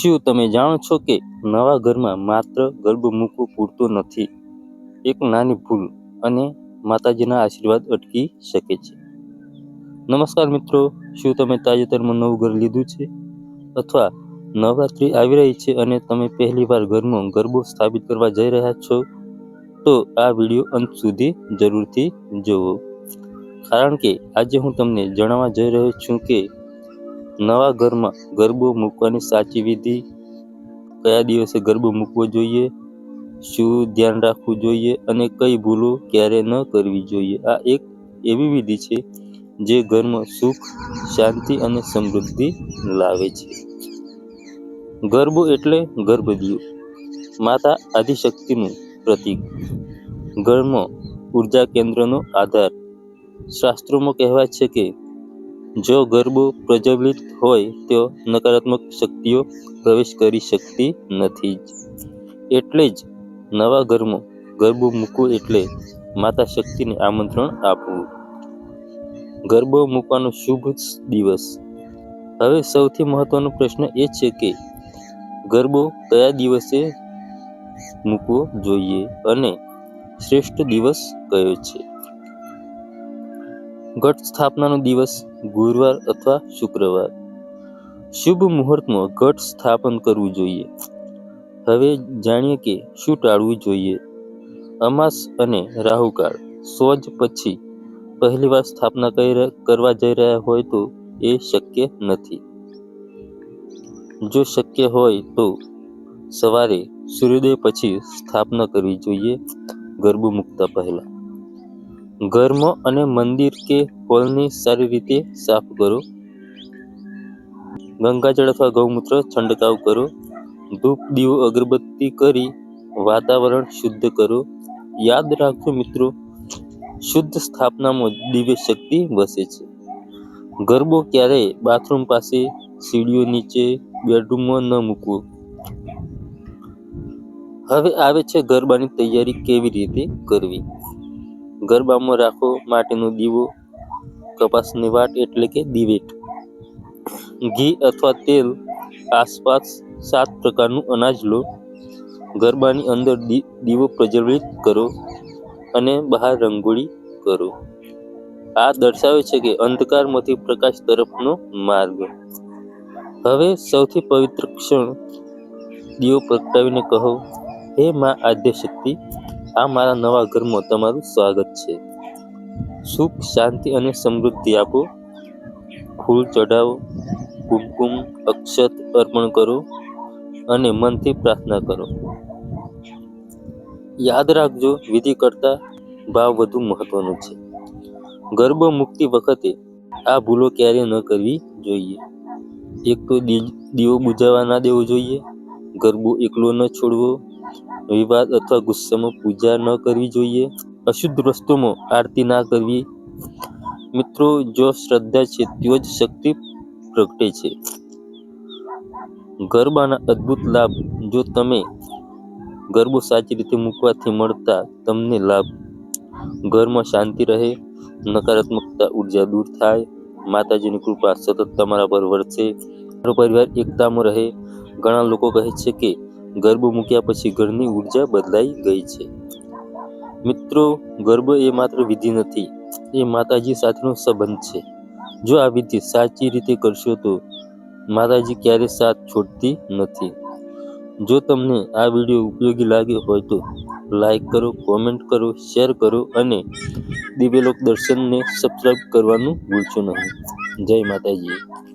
શું તમે જાણો છો કે નવા ઘરમાં માત્ર ગર્ભ મૂકવો પૂરતું નથી? એક નાની ભૂલ અને માતાજીના આશીર્વાદ અટકી શકે છે. નમસ્કાર મિત્રો, શું તમે તાજેતરમાં નવું ઘર લીધું છે? અથવા નવરાત્રિ આવી રહી છે અને તમે પહેલીવાર ઘરમાં ગરબો સ્થાપિત કરવા જઈ રહ્યા છો? તો આ વીડિયો અંત સુધી જરૂરથી જુઓ કારણ કે આજે હું તમને જણાવવા જઈ રહ્યો છું કે નવા ઘરમાં ગરબો મૂકવાની સાચી વિધિ કયા દિવસે ગરબો મૂકવો જોઈએ? શું ધ્યાન રાખવું જોઈએ અને કઈ ભૂલો ક્યારે ન કરવી જોઈએ? આ એક એવી વિધિ છે જે ઘરમાં સુખ, શાંતિ અને સમૃદ્ધિ લાવે છે. ગરબો એટલે ગર્ભદીવ માતા આદિશક્તિનું પ્રતીક. ઘરમાં ઊર્જા કેન્દ્રનો આધાર શાસ્ત્રોમાં કહેવાય છે કે જો ગરબો પ્રજ્વલિત હોય, તો નકારાત્મક શક્તિઓ પ્રવેશ કરી શકતી નથી એટલે જ નવા ઘરમાં ગરબો મૂકવો એટલે માતા શક્તિને આમંત્રણ આપવું. ગરબો મૂકવાનો શુભ દિવસ. હવે સૌથી મહત્વનો પ્રશ્ન એ છે કે, ગરબો કયા દિવસે મૂકવો જોઈએ અને શ્રેષ્ઠ દિવસ કયો છે? ઘટ સ્થાપનાનો દિવસ ગુરુવાર અથવા શુક્રવાર. શુભ મુહૂર્તમાં ઘટ સ્થાપન કરવું જોઈએ. હવે જાણીએ કે શું ટાળવું જોઈએ. અમાસ અને રાહુકાળ, સોજ પછી પહેલીવાર સ્થાપના કરવા જઈ રહ્યા હોય તો એ શક્ય નથી. જો શક્ય હોય તો સવારે સૂર્યોદય પછી સ્થાપના કરવી જોઈએ ગર્ભ મૂકતા પહેલા. ઘરમાં અને મંદિર કે હોલને સારી રીતે સાફ કરો. ગંગાજળ અથવા ગૌમૂત્ર છંટકાવ કરો. ધૂપ, દીવો, અગરબત્તી કરી વાતાવરણ શુદ્ધ કરો. યાદ રાખજો મિત્રો, શુદ્ધ સ્થાપનામાં દિવ્ય શક્તિ વસે છે. ગરબો ક્યારેય બાથરૂમ પાસે સીડીઓ નીચે બેડરૂમમાં ન મૂકવો. હવે આવે છે ગરબાની તૈયારી કેવી રીતે કરવી? ગરબામાં રાખો માટીનો દીવો, કપાસની વાટ એટલે કે દિવેટ. ઘી અથવા તેલ આસપાસ સાત પ્રકારનું અનાજ લો. ગરબાની અંદર દીવો પ્રજ્વલિત કરો અને બહાર રંગોળી કરો. આ દર્શાવે છે કે અંધકારમાંથી પ્રકાશ તરફનો માર્ગ. હવે સૌથી પવિત્ર ક્ષણ દીવો પ્રગટાવીને કહો, હે માં આદ્ય શક્તિ આ મારા નવા ઘરમાં તમારું સ્વાગત છે. સુખ, શાંતિ અને સમૃદ્ધિ આપો. ફૂલ ચઢાવો, કુમકુમ, અક્ષત અર્પણ કરો અને મનથી પ્રાર્થના કરો. યાદ રાખજો, વિધિ કરતા ભાવ વધુ મહત્વનો છે. ગરબો મુક્તિ વખતે આ ભૂલો ક્યારેય ન કરવી જોઈએ. એક તો દીવો બુજાવવા ના દેવો જોઈએ. ગરબો એકલો ન છોડવો. વિવાદ અથવા ગુસ્સામાં પૂજા ન કરવી જોઈએ. અશુદ્ધ વસ્તુમાં આરતી ના કરવી. મિત્રો, જો શ્રદ્ધા છે, તેઓ જ શક્તિ પ્રગટે છે. ગરબાના અદ્ભુત લાભ. જો તમે ગરબો સાચી રીતે મૂકવાથી મળતા તમને લાભ. ઘરમાં શાંતિ રહે, નકારાત્મકતા ઊર્જા દૂર થાય, માતાજીની કૃપા સતત તમારા પર વરસે. તમારો પરિવાર એકતામાં રહે. ઘણા લોકો કહે છે કે ગરબો મૂક્યા પછી ઘરની ઊર્જા બદલાઈ ગઈ છે. મિત્રો, ગર્ભ એ માત્ર વિધિ નથી, એ માતાજી સાથેનો સંબંધ છે. જો આ વિધિ સાચી રીતે કરશો તો માતાજી ક્યારેય સાથ છોડતી નથી. જો તમને આ વીડિયો ઉપયોગી લાગ્યો હોય તો લાઈક કરો, કોમેન્ટ કરો, શેર કરો અને દિવ્યલોક દર્શનને સબસ્ક્રાઈબ કરવાનું ભૂલશો નહીં. જય માતાજી.